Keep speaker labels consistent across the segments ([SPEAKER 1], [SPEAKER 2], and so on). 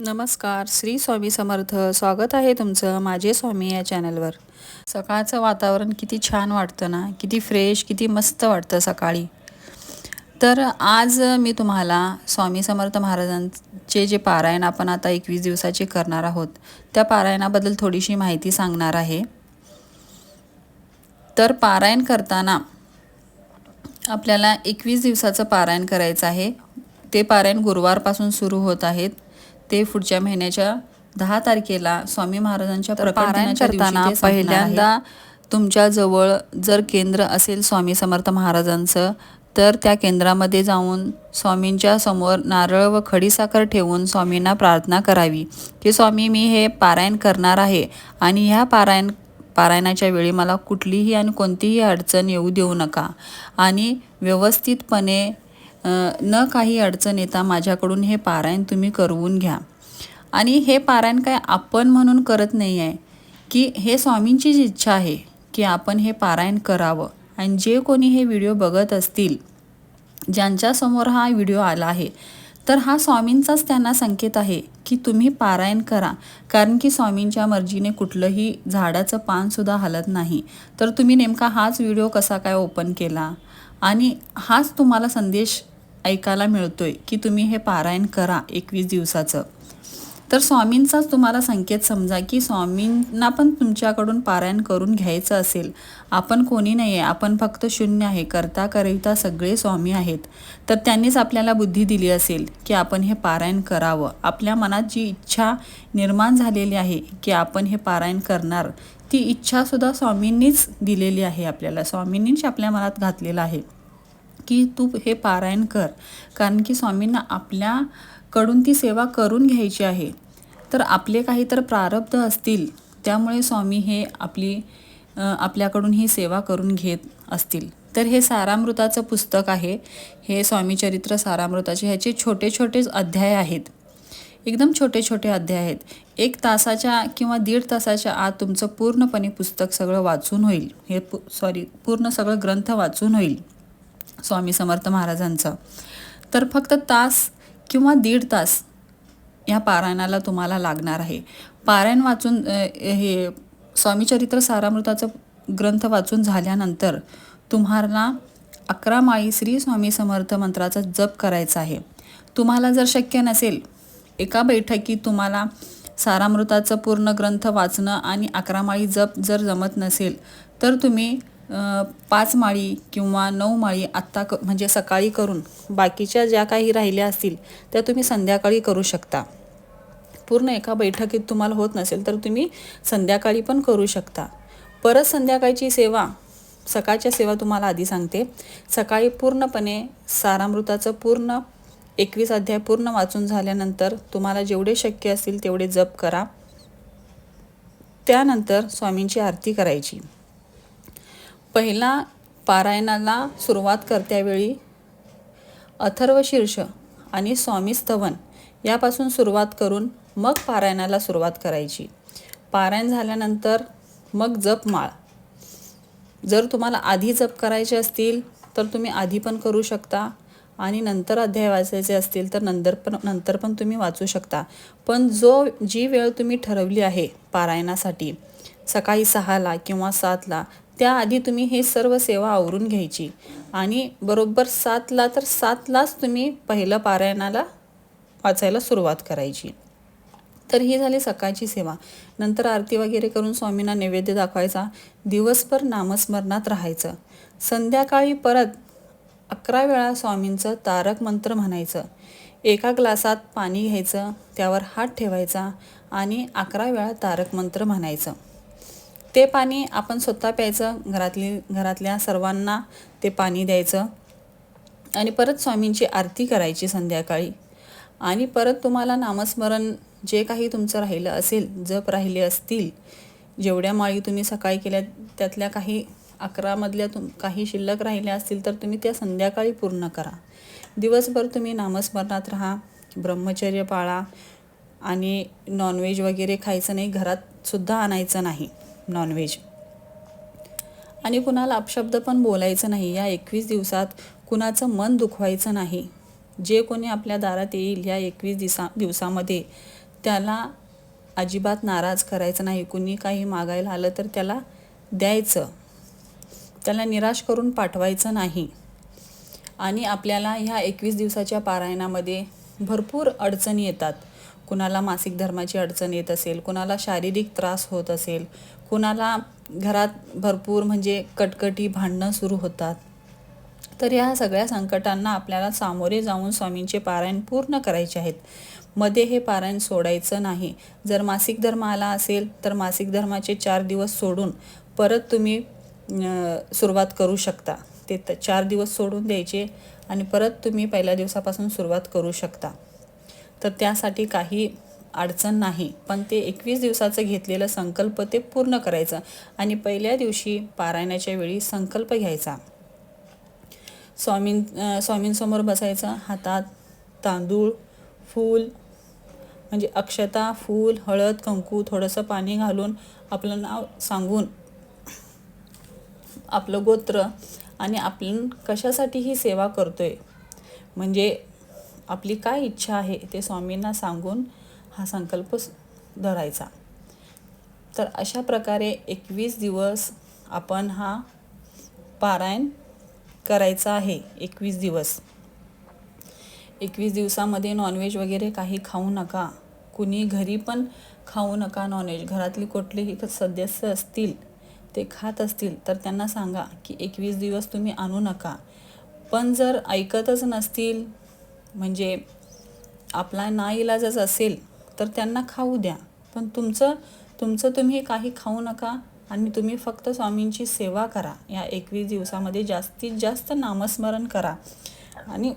[SPEAKER 1] नमस्कार श्री स्वामी समर्थ. स्वागत आहे तुमचं माझे स्वामी या चॅनलवर. सकाळचं वातावरण किती छान वाटतं ना? किती फ्रेश किती मस्त वाटतं सकाळी. तर आज मी तुम्हाला स्वामी समर्थ महाराजांचे जे पारायण आपण आता एकवीस दिवसाचे करणार आहोत त्या पारायणाबद्दल थोडीशी माहिती सांगणार आहे. तर पारायण करताना आपल्याला एकवीस दिवसाचं पारायण करायचं आहे. ते पारायण गुरुवारपासून सुरू होत आहेत. ते पुढच्या महिन्याच्या दहा तारखेला स्वामी महाराजांच्या पारायण करताना पहिल्यांदा तुमच्या जवळ जर केंद्र असेल स्वामी समर्थ महाराजांचं तर त्या केंद्रामध्ये जाऊन स्वामींच्या समोर नारळ व खडीसाखर ठेवून स्वामींना प्रार्थना करावी की स्वामी मी हे पारायण करणार आहे आणि ह्या पारायण पारायणाच्या वेळी मला कुठलीही आणि कोणतीही अडचण येऊ देऊ नका. आणि व्यवस्थितपणे न काही अडचण येता माझ्याकडून हे पारायण तुम्ही करवून घ्या. आणि हे पारायण काय आपण म्हणून करत नाही आहे की हे स्वामींचीच इच्छा आहे की आपण हे पारायण करावं. आणि जे कोणी हे व्हिडिओ बघत असतील ज्यांच्यासमोर हा व्हिडिओ आला आहे तर हा स्वामींचाच त्यांना संकेत आहे की तुम्ही पारायण करा. कारण की स्वामींच्या मर्जीने कुठलंही झाडाचं पानसुद्धा हलत नाही. तर तुम्ही नेमका हाच व्हिडिओ कसा काय ओपन केला? आणि हाच तुम्हाला संदेश ऐकायला मिळतोय की तुम्ही हे पारायण करा एकवीस दिवसाचं. तर स्वामींचाच तुम्हाला संकेत समजा की स्वामींना पण तुमच्याकडून पारायण करून घ्यायचं असेल. आपण कोणी नाही आहे आपण फक्त शून्य आहे करता करिता सगळे स्वामी आहेत. तर त्यांनीच आपल्याला बुद्धी दिली असेल की आपण हे पारायण करावं. आपल्या मनात जी इच्छा निर्माण झालेली आहे की आपण हे पारायण करणार ती इच्छासुद्धा स्वामींनीच दिलेली आहे आपल्याला. स्वामींनीच आपल्या मनात घातलेलं आहे. की तू हे पारायण कर. कारण की स्वामींना आपल्याकडून ती सेवा करून घ्यायची आहे. तर आपले काही तर प्रारब्ध असतील त्यामुळे स्वामी हे आपली आपल्याकडून ही सेवा करून घेत असतील. तर हे सारामृताचं पुस्तक आहे. हे स्वामीचरित्र सारामृताचे ह्याचे छोटे छोटेच अध्याय आहेत. एकदम छोटे छोटे अध्याय आहेत. एक तासाच्या किंवा दीड तासाच्या आत तुमचं पूर्णपणे पुस्तक सगळं वाचून होईल. हे पु सॉरी पूर्ण सगळं ग्रंथ वाचून होईल. स्वामी समर्थ महाराजांचं. तर फक्त तास किंवा दीड तास या पारायणाला तुम्हाला लागणार आहे. पारायण वाचून हे स्वामीचरित्र सारामृताचं ग्रंथ वाचून झाल्यानंतर तुम्हाला अकरा माळी श्री स्वामी समर्थ मंत्राचा जप करायचा आहे. तुम्हाला जर शक्य नसेल एका बैठकीत तुम्हाला सारामृताचं पूर्ण ग्रंथ वाचणं आणि अकरा माळी जप जर जमत नसेल तर तुम्ही पाच माळी किंवा नऊ माळी आत्ता क म्हणजे सकाळी करून बाकीच्या ज्या काही राहिल्या असतील त्या तुम्ही संध्याकाळी करू शकता. पूर्ण एका बैठकीत तुम्हाला होत नसेल तर तुम्ही संध्याकाळी पण करू शकता. परत संध्याकाळची सेवा सकाळच्या सेवा तुम्हाला आधी सांगते. सकाळी पूर्णपणे सारामृताचं पूर्ण एकवीस अध्याय पूर्ण वाचून झाल्यानंतर तुम्हाला जेवढे शक्य असतील तेवढे जप करा. त्यानंतर स्वामींची आरती करायची. पहिला पारायणाला सुरुवात करत्यावेळी अथर्व शीर्ष आणि स्वामी स्तवन यापासून सुरुवात करून मग पारायणाला सुरुवात करायची. पारायण झाल्यानंतर मग जप माळ. जर तुम्हाला आधी जप करायचे असतील तर तुम्ही आधी पण करू शकता आणि नंतर अध्याय वाचायचे असतील तर नंतर पण नंतर पण तुम्ही वाचू शकता. पण जो जी वेळ तुम्ही ठरवली आहे पारायणासाठी सकाळी सहाला किंवा सातला त्याआधी तुम्ही हे सर्व सेवा आवरून घ्यायची. आणि बरोबर सातला तर सातलाच तुम्ही पहिलं पारायणाला वाचायला सुरुवात करायची. तर ही झाली सकाळची सेवा. नंतर आरती वगैरे करून स्वामींना नैवेद्य दाखवायचा. दिवसभर नामस्मरणात राहायचं. संध्याकाळी परत अकरा वेळा स्वामींचं तारक मंत्र म्हणायचं. एका ग्लासात पाणी घ्यायचं. त्यावर हात ठेवायचा. आणि अकरा वेळा तारक मंत्र म्हणायचं. ते पाणी आपण स्वतः प्यायचं घरातली घरातल्या सर्वांना ते पाणी द्यायचं. आणि परत स्वामींची आरती करायची संध्याकाळी. आणि परत तुम्हाला नामस्मरण जे काही तुमचं राहिलं असेल जप राहिले असतील जेवढ्या माळी तुम्ही सकाळी केल्या त्यातल्या काही अकरामधल्या तुम काही शिल्लक राहिल्या असतील तर तुम्ही त्या संध्याकाळी पूर्ण करा. दिवसभर तुम्ही नामस्मरणात राहा ब्रह्मचर्य पाळा आणि नॉनव्हेज वगैरे खायचं नाही घरातसुद्धा आणायचं नाही. नॉनव्हेज आणि कुणाला अपशब्द पण बोलायचं नाही. या एकवीस दिवसात कुणाचं मन दुखवायचं नाही. जे कोणी आपल्या दारात येईल या एकवीस दिवसा दिवसामध्ये त्याला अजिबात नाराज करायचं नाही. कुणी काही मागायला आलं तर त्याला द्यायचं. त्याला निराश करून पाठवायचं नाही. आणि आपल्याला ह्या एकवीस दिवसाच्या पारायणामध्ये भरपूर अडचणी येतात. कुणाला मासिक धर्माची अडचण येत असेल कुणाला शारीरिक त्रास होत असेल कुणाला घरात भरपूर म्हणजे कटकटी भांडणं सुरू होतात तर या सगळ्या संकटांना आपल्याला सामोरे जाऊन स्वामींचे पारायण पूर्ण करायचे आहेत. मध्ये हे पारायण सोडायचं नाही. जर मासिक धर्म आला असेल तर मासिक धर्माचे चार दिवस सोडून परत तुम्ही सुरुवात करू शकता. ते त- चार दिवस सोडून द्यायचे आणि परत तुम्ही पहिल्या दिवसापासून सुरुवात करू शकता. तर त्यासाठी काही अडचण नाही. पण ते एकवीस दिवसाचं घेतलेलं संकल्प ते पूर्ण करायचं आणि पहिल्या दिवशी पारायणाच्या वेळी संकल्प घ्यायचा. स्वामीं स्वामींसमोर बसायचं. हातात तांदूळ फूल म्हणजे अक्षता फूल हळद कंकू थोडंसं पाणी घालून आपलं नाव सांगून आपलं गोत्र आणि आपण कशासाठी ही सेवा करतोय? म्हणजे आपली काय इच्छा आहे ते स्वामींना सांगून हा संकल्प धरायचा. तर अशा प्रकारे एकवीस दिवस आपण हा पारायण करायचा आहे एकवीस दिवस. एकवीस दिवसामध्ये नॉनव्हेज वगैरे काही खाऊ नका. कुणी घरी पण खाऊ नका नॉनव्हेज घरातली कुठलेही सदस्य असतील ते खात असतील तर त्यांना सांगा की एकवीस दिवस तुम्ही आणू नका. पण जर ऐकतच नसतील म्हणजे आपला नाईलाजच असेल तर त्यांना खाऊ द्या. पण तुमचं तुमचं तुम्ही काही खाऊ नका आणि तुम्ही फक्त स्वामींची सेवा करा. या एकवीस दिवसामध्ये जास्तीत जास्त नामस्मरण करा. आणि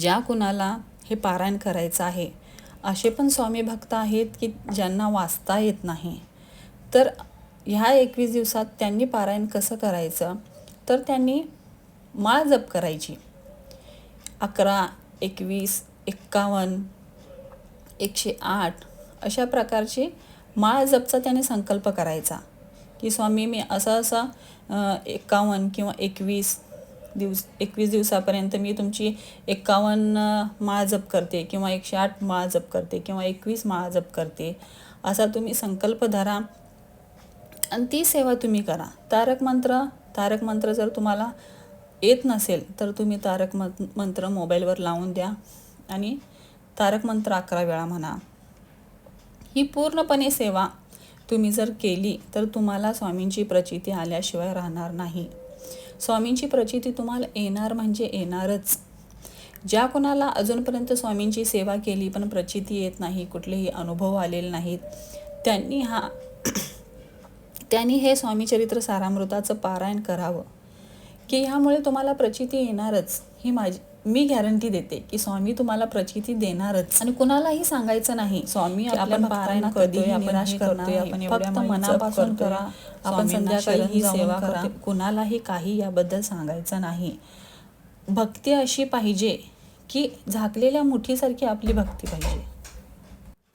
[SPEAKER 1] ज्या कुणाला हे पारायण करायचं आहे असे पण स्वामी भक्त आहेत की ज्यांना वाचता येत नाही. तर ह्या एकवीस दिवसात त्यांनी पारायण कसं करायचं? तर त्यांनी माळ जप करायची. अकरा एकवीस एक्कावन्न एकशे आठ अशा प्रकारचे माळ जपचा त्याने संकल्प करायचा. की स्वामी मी असं असं एक्कावन्न किंवा एकवीस दिवस एकवीस दिवसापर्यंत मी तुमची एक्कावन्न माळ जप करते किंवा एकशे आठ माळ जप करते किंवा एकवीस माळ जप करते असा तुम्ही संकल्प धरा आणि ती सेवा तुम्ही करा. तारक मंत्र तारक मंत्र जर तुम्हाला येत नसेल तर तुम्ही तारक मंत्र मोबाईलवर लावून द्या आणि तारक मंत्र अकरा वेळा म्हणा. ही पूर्णपणे सेवा तुम्ही जर केली तर तुम्हाला स्वामींची प्रचिती आल्याशिवाय राहणार नाही. स्वामींची प्रचिती तुम्हाला येणार म्हणजे येणारच. ज्या कोणाला अजूनपर्यंत स्वामींची सेवा केली पण प्रचिती येत नाही कुठलेही अनुभव आलेले नाहीत त्यांनी हा त्यांनी हे स्वामीचरित्र सारामृताचं पारायण करावं. की ह्यामुळे तुम्हाला प्रचिती येणारच. ही माझी मी गॅरंटी देते की स्वामी तुम्हाला प्रचिती देणारच. आणि कुणालाही सांगायचं नाही स्वामी आपण पारायण कधी आपण करतोय आपण फक्त मनापासून करा. आपण संध्याकाळी ही सेवा करा. कुणालाही काही याबद्दल सांगायचं नाही. भक्ती अशी पाहिजे की झाकलेल्या मुठीसारखी आपली भक्ती पाहिजे.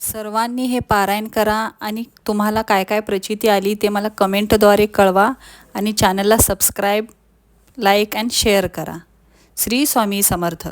[SPEAKER 1] सर्वांनी हे पारायण करा आणि तुम्हाला काय काय प्रचिती आली ते मला कमेंटद्वारे कळवा आणि चॅनलला सबस्क्राईब लाईक अँड शेअर करा. श्री स्वामी समर्थ.